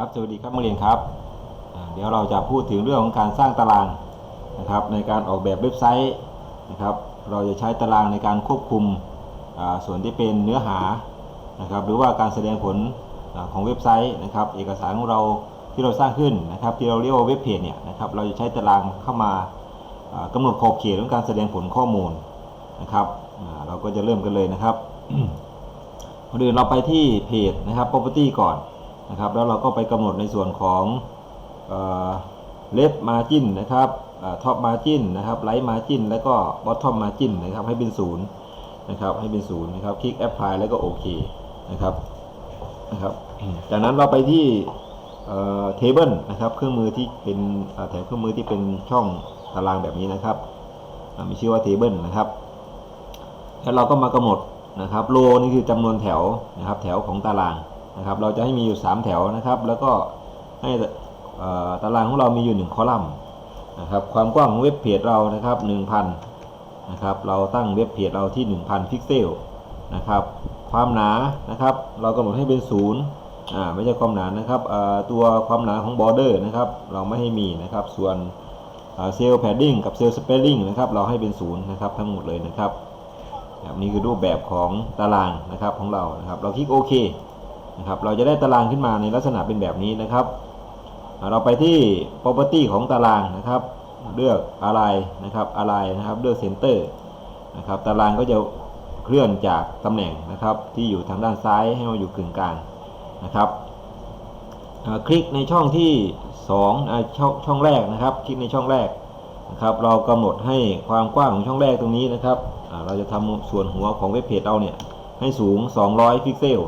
ครับสวัสดีครับนักเรียนครับเดี๋ยวเราจะพูดถึงเรื่องของการสร้างตารางนะครับ ในการออกแบบเว็บไซต์นะครับ เราจะใช้ตารางในการควบคุมส่วนที่เป็นเนื้อหานะครับ หรือว่าการแสดงผลอของเว็บไซต์นะครับ เอกสารของเราที่เราสร้างขึ้นนะครับ ที่เราเรียกว่าเว็บเพจเนี่ยนะครับ เราจะใช้ตารางเข้ามาอ่ากำหนดขอบเขตของการแสดงผลข้อมูลนะครับเราก็จะเริ่มกันเลยนะครับก่อนอื่นเราไปที่เพจนะครับ property ก่อน นะครับ แล้วเราก็ไปกำหนดในส่วนของเลฟมาจินนะครับท็อปมาจินนะครับไลท์มาจินแล้วก็บอททอมมาจินนะครับให้เป็นศูนย์นะครับให้เป็นศูนย์นะครับคลิกแอปพลายแล้วก็โอเคนะครับนะครับจากนั้นเราไปที่เทเบิลนะครับเครื่องมือที่เป็นแถมเครื่องมือที่เป็นช่องตารางแบบนี้นะครับมีชื่อว่าเทเบิลนะครับแล้วเราก็มากำหนดนะครับโลนี่คือจำนวนแถวนะครับแถวของตาราง นะครับ เราจะให้มีอยู่ 3 แถวนะครับ แล้วก็ให้ตารางของเรามีอยู่ 1 คอลัมน์นะครับ ความกว้างของเว็บเพจเรานะครับ1,000นะครับ เราตั้งเว็บเพจเราที่ 1,000 พิกเซลนะครับ ความหนานะครับ เรากำหนดให้เป็น0อ่าไม่ใช่ความหนานะครับตัวความหนาของบอร์เดอร์นะครับ เราไม่ให้มีนะครับ ส่วนเซลล์แพดดิ้งกับเซลล์สเปลลิ่งนะครับ เราให้เป็น0นะครับทั้งหมดเลยนะครับครับนี่คือรูปแบบของตารางนะครับของเรานะครับ เราคลิกโอเค นะครับเราจะได้ตารางขึ้นมาในลักษณะเป็นแบบนี้นะครับ เราไปที่ property ของตารางนะครับ เลือกอะไรนะครับอะไรนะครับเลือก center นะครับตารางก็จะเคลื่อนจากตำแหน่งนะครับที่อยู่ทางด้านซ้ายให้มาอยู่กึ่งกลางนะครับคลิกในช่องที่2อ่าช่องช่องแรกนะครับ คลิกในช่องแรกนะครับ เรากำหนดให้ความกว้างของช่องแรกตรงนี้นะครับเราจะทำส่วนหัวของเว็บเพจเราเนี่ยให้สูง 200 พิกเซล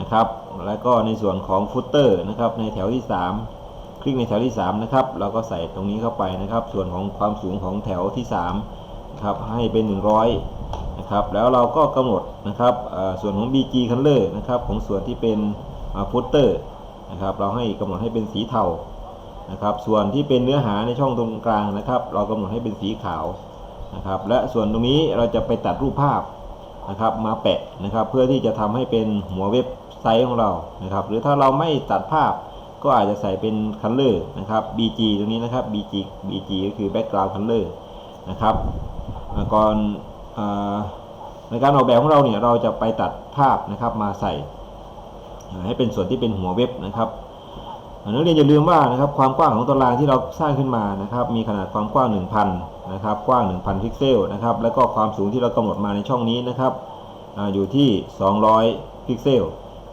นะครับ แล้วก็ในส่วนของฟุตเตอร์นะครับในแถวที่ 3 คลิกในแถวที่ 3 นะครับ เราก็ใส่ตรงนี้เข้าไปนะครับ ส่วนของความสูงของแถวที่3ครับให้เป็น 100นะครับแล้วเราก็กำหนดนะครับส่วนของ BG color นะครับของส่วนที่เป็นฟุตเตอร์นะครับเราให้กำหนดให้เป็นสีเทานะครับส่วนที่เป็นเนื้อหาในช่องตรงกลางนะครับ เรากำหนดให้เป็นสีขาวนะครับและส่วนตรงนี้เราจะไปตัดรูปภาพนะครับมาแปะนะครับ เพื่อที่จะทำให้เป็นหัวเว็บ ไซต์ของเรานะครับ หรือถ้าเราไม่ตัดภาพก็อาจจะใส่เป็นคัลเลอร์นะครับ BG ตรงนี้นะครับ BG BG ก็คือ background color นะครับก่อนอในการออกแบบของเราเนี่ยเราจะไปตัดภาพนะครับมาใส่ ให้เป็นส่วนที่เป็นหัวเว็บนะครับนักเรียนอย่าลืมว่านะครับความกว้างของตารางที่เราสร้างขึ้นมานะครับ มีขนาดความกว้าง 1,000 นะครับ กว้าง 1,000 พิกเซลนะครับ แล้วก็ความสูงที่เรากำหนดมาในช่องนี้นะครับออยู่ที่ 200 พิกเซล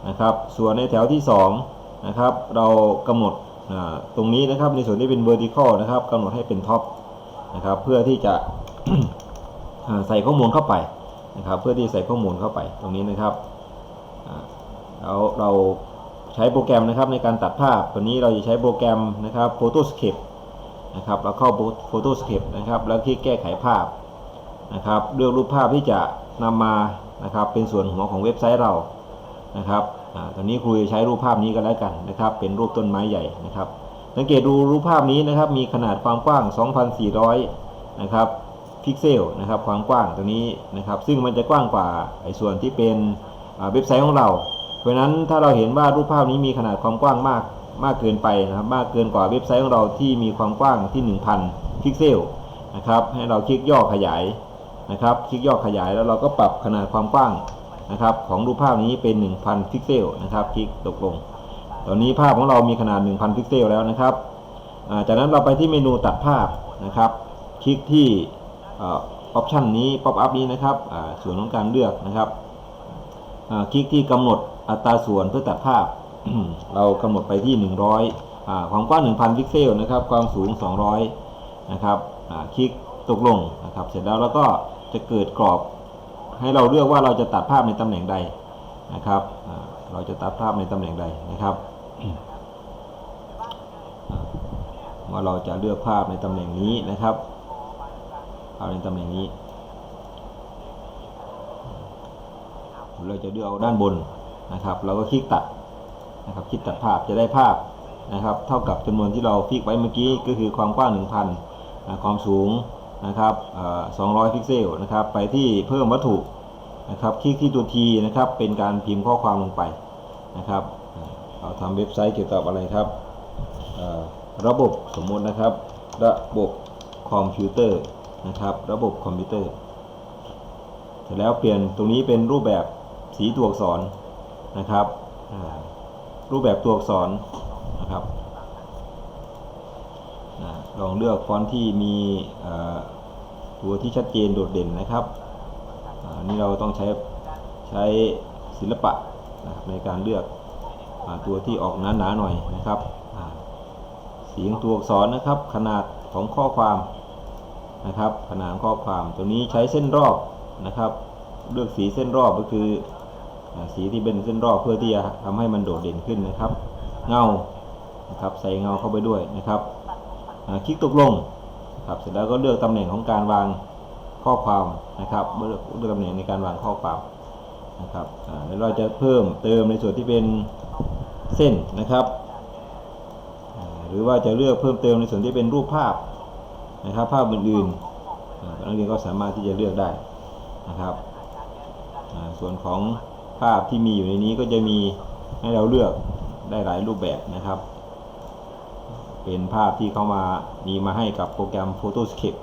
นะครับ ส่วนในแถวที่2นะครับเรากำหนดตรงนี้นะครับในส่วนที่เป็น vertical นะครับกำหนดให้เป็นท็อปนะครับเพื่อที่จะใส่ข้อมูลเข้าไปนะครับเพื่อที่ใส่ข้อมูลเข้าไปตรงนี้นะครับแล้วเราใช้โปรแกรมนะครับในการตัดภาพตัวนี้เราจะใช้โปรแกรมนะครับ Photoscape นะครับเราเข้า Photoscape นะครับแล้วคลิกแก้ไขภาพนะครับเลือกรูปภาพที่จะนำมานะครับเป็นส่วนหัวของเว็บไซต์เรา นะครับอตอนนี้ครูจะใช้รูปภาพนี้ก็แล้วกันนะครับ เป็นรูปต้นไม้ใหญ่นะครับ สังเกตดูรูปภาพนี้นะครับ มีขนาดความกว้าง 2,400 นะครับพิกเซลนะครับ ความกว้างตรงนี้นะครับ ซึ่งมันจะกว้างกว่าไอ้ส่วนที่เป็นเว็บไซต์ของเรา เพราะนั้นถ้าเราเห็นว่ารูปภาพนี้มีขนาดความกว้างมากมากเกินไปนะครับ มากเกินกว่าเว็บไซต์ของเราที่มีความกว้างที่ 1,000 พิกเซลนะครับ ให้เราคลิกย่อขยายนะครับ คลิกย่อขยายแล้วเราก็ปรับขนาดความกว้าง นะครับของรูปภาพนี้เป็น 1,000 พิกเซลนะครับคลิกตกลง ตอนนี้ภาพของเรามีขนาด 1,000 พิกเซลแล้วนะครับจากนั้นเราไปที่เมนูตัดภาพนะครับ คลิกที่ออปชันนี้ป๊อปอัพนี้นะครับส่วนของการเลือกนะครับคลิกที่กำหนดอัตราส่วนเพื่อตัดภาพ เรากำหนดไปที่ 100อ่าความกว้าง1,000 พิกเซลนะครับ ความสูง 200 นะครับคลิกตกลงนะครับ เสร็จแล้วเราก็จะเกิดกรอบ ให้เราเลือกว่าเราจะตัดภาพในตำแหน่งใดนะครับ เราจะตัดภาพในตำแหน่งใดนะครับ ว่าเราจะเลือกภาพในตำแหน่งนี้นะครับ ภาพในตำแหน่งนี้ เราจะเลือกเอาด้านบนนะครับ เราก็คลิกตัดนะครับ คลิกตัดภาพจะได้ภาพนะครับ เท่ากับจำนวนที่เราฟิกไว้เมื่อกี้ก็คือความกว้าง 1,000 ความสูง นะครับ200 พิกเซลนะครับ ไปที่เพิ่มวัตถุนะครับ คลิกที่ตัว T นะครับ เป็นการพิมพ์ข้อความลงไปนะครับ เราทำเว็บไซต์เกี่ยวกับอะไรครับ ระบบสมมตินะครับ ระบบคอมพิวเตอร์นะครับ ระบบคอมพิวเตอร์เสร็จแล้วเปลี่ยนตรงนี้เป็นรูปแบบสีตัวอักษรนะครับ รูปแบบตัวอักษรนะครับ ลองเลือกฟอนต์ที่มีตัวที่ชัดเจนโดดเด่นนะครับอันนี้เราต้องใช้ใช้ศิลปะนะครับในการเลือกอตัวที่ออกหนาๆหน่อยนะครับสีของตัวอักษรนะครับ ขนาดของข้อความนะครับ ขนาดข้อความตัวนี้ใช้เส้นรอบนะครับ เลือกสีเส้นรอบก็คืออสีที่เป็นเส้นรอบเพื่อที่จะทำให้มันโดดเด่นขึ้นนะครับ เงานะครับ ใส่เงาเข้าไปด้วยนะครับ คลิกตกลงครับเสร็จแล้วก็เลือกตำแหน่งของการวางข้อความนะครับเลือกตำแหน่งในการวางข้อความนะครับแล้วเราจะเพิ่มเติมในส่วนที่เป็นเส้นนะครับ หรือว่าจะเลือกเพิ่มเติมในส่วนที่เป็นรูปภาพนะครับภาพอื่นๆนักเรียนก็สามารถที่จะเลือกได้นะครับส่วนของภาพที่มีอยู่ในนี้ก็จะมีให้เราเลือกได้หลายรูปแบบนะครับ เป็นภาพที่เขามามีมาให้กับโปรแกรม Photoscape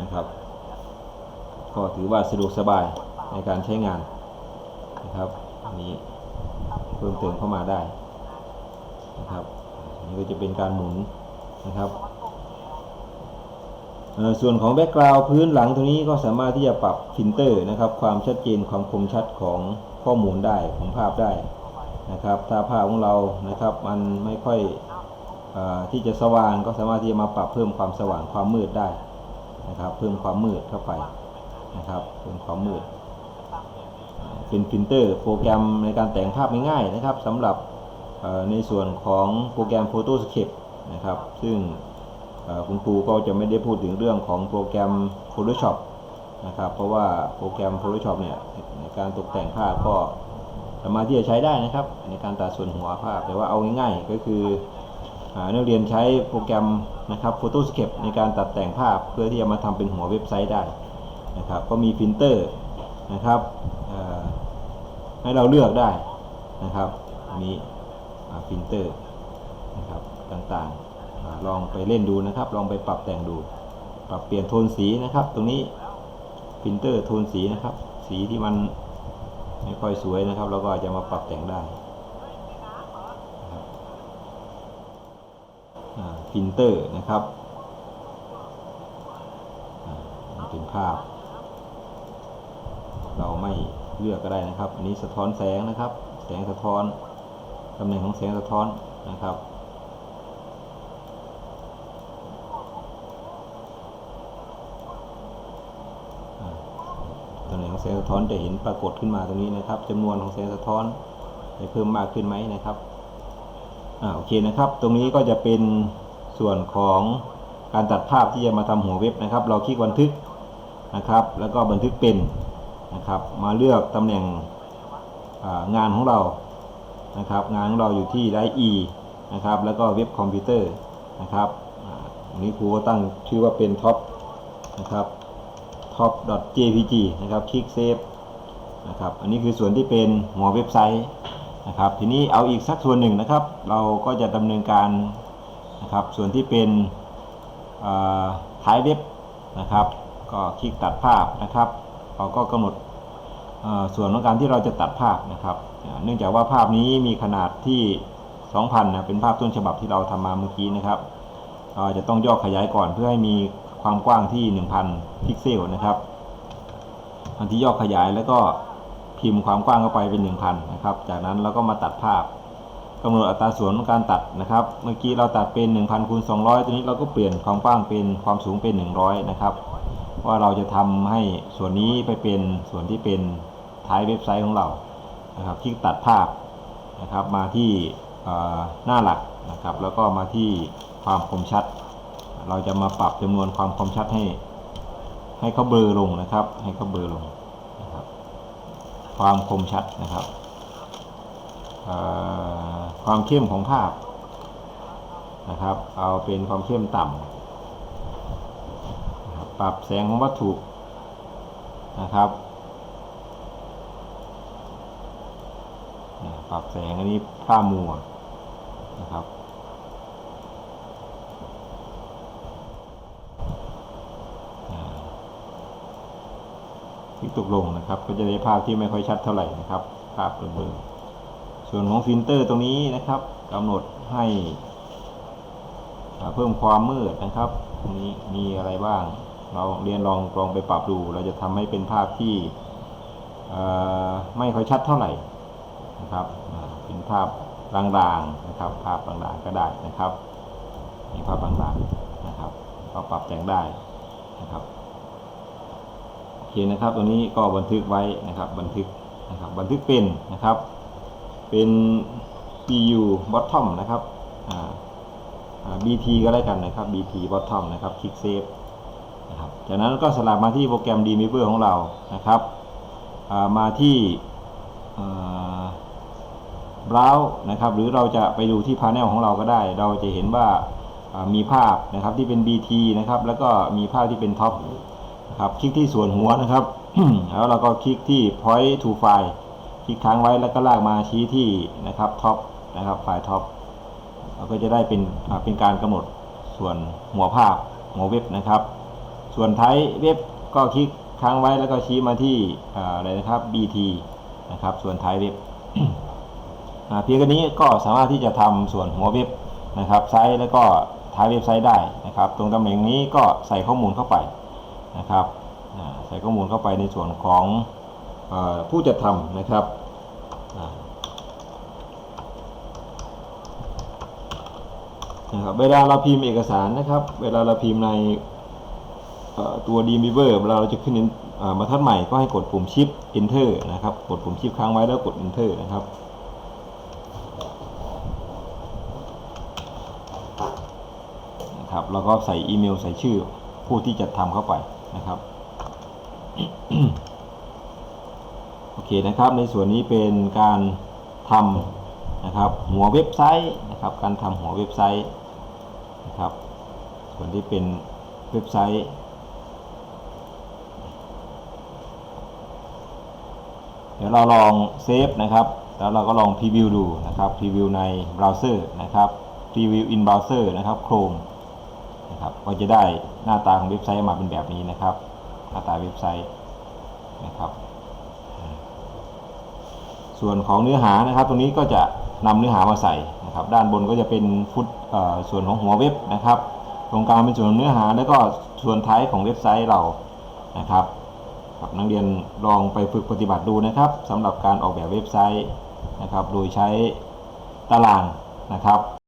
นะครับ ก็ถือว่าสะดวกสบายในการใช้งานนะครับอันนี้เพิ่มเติมเข้ามาได้นะครับนนี้ก็จะเป็นการหมุนนะครับส่วนของแบ็กกราวด์พื้นหลังตรงนี้ก็สามารถที่จะปรับฟิลเตอร์นะครับ ความชัดเจนความคมชัดของข้อมูลได้ของภาพได้นะครับ ถ้าภาพของเรานะครับ มันไม่ค่อย ที่จะสว่างก็สามารถที่จะมาปรับเพิ่มความสว่างความมืดได้นะครับ เพิ่มความมืดเข้าไปนะครับเพิ่มความมืด เป็นฟิลเตอร์โปรแกรมในการแต่งภาพง่ายๆนะครับสำหรับในส่วนของโปรแกรม Photoscape นะครับ ซึ่งคุณครูก็จะไม่ได้พูดถึงเรื่องของโปรแกรม Photoshop นะครับเพราะว่าโปรแกรม Photoshop เนี่ยในการตกแต่งภาพก็สามารถที่จะใช้ได้นะครับ ในการตัดส่วนหัวภาพแต่ว่าเอาง่ายๆก็คือ นักเรียนใช้โปรแกรมนะครับ Photoscape ในการตัดแต่งภาพเพื่อที่จะมาทำเป็นหัวเว็บไซต์ได้นะครับก็มีฟิลเตอร์นะครับให้เราเลือกได้นะครับอันนี้ฟิลเตอร์นะครับต่างๆลองไปเล่นดูนะครับ ลองไปปรับแต่งดู ปรับเปลี่ยนโทนสีนะครับ ตรงนี้ฟิลเตอร์โทนสีนะครับ สีที่มันไม่ค่อยสวยนะครับ เราก็อาจจะมาปรับแต่งได้นะครับ อ่าฟิลเตอร์นะครับอ่านี่เป็นภาพ เราไม่เลือกก็ได้นะครับ อันนี้สะท้อนแสงนะครับ แสงสะท้อนตำแหน่งของแสงสะท้อนนะครับตำแหน่งของแสงสะท้อนจะเห็นปรากฏขึ้นมาตรงนี้นะครับจำนวนของแสงสะท้อนได้เพิ่มมากขึ้นไหมนะครับอ่าโอเคนะครับ ตรงนี้ก็จะเป็น ส่วนของการตัดภาพที่จะมาทำหัวเว็บนะครับ เราคลิกบันทึกนะครับ แล้วก็บันทึกเป็นนะครับ มาเลือกตำแหน่งงานของเรานะครับ งานของเราอยู่ที่ไลท์ E นะครับ แล้วก็เว็บคอมพิวเตอร์นะครับอันนี้ครูก็ตั้งชื่อว่าเป็นท็อปนะครับ top.jpg นะครับ คลิกเซฟนะครับ อันนี้คือส่วนที่เป็นหัวเว็บไซต์นะครับ ทีนี้เอาอีกสักส่วนหนึ่งนะครับ เราก็จะดำเนินการ นะครับ ส่วนที่เป็นท้ายเว็บนะครับ ก็คลิกตัดภาพนะครับ เราก็กำหนดส่วนของการที่เราจะตัดภาพนะครับ เนื่องจากว่าภาพนี้มีขนาดที่ 2,000นะเป็นภาพต้นฉบับที่เราทำมาเมื่อกี้นะครับเราจะต้องย่อขยายก่อนเพื่อให้มีความกว้างที่ 1,000 พิกเซลนะครับอันที่ย่อขยายแล้วก็พิมพ์ความกว้างเข้าไปเป็น 1,000 นะครับ จากนั้นเราก็มาตัดภาพ กำหนดอัตราส่วนของการตัดนะครับ เมื่อกี้เราตัดเป็น 1,000คูณ200ตัวนี้เราก็เปลี่ยนความกว้างเป็นความสูงเป็น 100 นะครับ ว่าเราจะทำให้ส่วนนี้ไปเป็นส่วนที่เป็นท้ายเว็บไซต์ของเรานะครับคลิกตัดภาพนะครับมาที่หน้าหลักนะครับ แล้วก็มาที่ความคมชัด เราจะมาปรับจำนวนความคมชัดให้ ให้เขาเบลอลงนะครับ ให้เขาเบลอลงนะครับ ความคมชัดนะครับ ความเข้มของภาพนะครับ เอาเป็นความเข้มต่ำปรับแสงของวัตถุนะครับ ปรับแสงอันนี้ผ้ามัวนะครับอ่าคลิกตกลงนะครับ ก็จะได้ภาพที่ไม่ค่อยชัดเท่าไหร่นะครับ ภาพเบลอ ส่วนของฟิลเตอร์ตรงนี้นะครับกำหนดให้เพิ่มความมืดนะครับตรงนี้มีอะไรบ้าง เราเรียนลองลองไปปรับดู เราจะทำให้เป็นภาพที่ไม่ค่อยชัดเท่าไหร่นะครับเป็นภาพลางๆนะครับ ภาพลางๆก็ได้นะครับมีภาพลางๆนะครับก็ปรับแต่งได้นะครับโอเคนะครับตัวนี้ก็บันทึกไว้นะครับ บันทึกนะครับ บันทึกเป็นนะครับ เป็น BU bottom นะครับอ่า BT ก็ได้กันนะครับ BT bottom นะครับ คลิกเซฟนะครับจากนั้นก็สลับมาที่โปรแกรม Dreamweaver ของเรานะครับอ่ามาที่อ่า browse นะครับหรือเราจะไปดูที่ panel ของเราก็ได้ เราจะเห็นว่ามีภาพนะครับที่เป็น BT นะครับแล้วก็มีภาพที่เป็นท็อปนะครับคลิกที่ส่วนหัวนะครับ แล้วเราก็คลิกที่ point to file ลิกค้างไว้แล้วก็ลากมาชี้ที่นะครับท็อปนะครับไฟล์ท็อปเราก็จะได้เป็นเป็นการกำหนดส่วนหัวภาพหัวเว็บนะครับ ส่วนท้ายเว็บก็คลิกค้างไว้แล้วก็ชี้มาที่อะไรนะครับ bt นะครับ ส่วนท้ายเว็บเพียงแค่นี้ก็สามารถที่จะทำส่วนหัวเว็บนะครับไซต์แล้วก็ท้ายเว็บไซต์ได้นะครับ ตรงตำแหน่งนี้ก็ใส่ข้อมูลเข้าไปนะครับใส่ข้อมูลเข้าไปในส่วนของอผู้จัดทำนะครับอ่า นะครับเวลาเราพิมพ์เอกสารนะครับ เวลาเราพิมพ์ในตัว d m e v e r เวลาเราจะขึ้นเอ่อบรรทัดใหม่ก็ให้กดปุ่ม Shift Enter นะครับ กดปุ่ม Shift ค้างไว้แล้วกด Enter นะครับนะครับ แล้วก็ใส่อีเมลใส่ชื่อผู้ที่จะทำเข้าไปนะครับโอเคนะครับ ในส่วนนี้เป็นการทำนะครับหัวเว็บไซต์นะครับ การทำหัวเว็บไซต์ นะครับ ส่วนที่เป็นเว็บไซต์เดี๋ยวเราลองเซฟนะครับ แล้วเราก็ลองพรีวิวดูนะครับพรีวิวในเบราว์เซอร์นะครับพรีวิวอินเบราว์เซอร์นะครับ Chrome นะครับก็จะได้หน้าตาของเว็บไซต์ออกมาเป็นแบบนี้นะครับ หน้าตาเว็บไซต์นะครับ ส่วนของเนื้อหานะครับ ตรงนี้ก็จะนำเนื้อหามาใส่ นะครับด้านบนก็จะเป็นฟุตส่วนของหัวเว็บนะครับ ตรงกลางเป็นส่วนเนื้อหา แล้วก็ส่วนท้ายของเว็บไซต์เรานะครับครับนักเรียนลองไปฝึกปฏิบัติดูนะครับสำหรับการออกแบบเว็บไซต์นะครับ โดยใช้ตารางนะครับ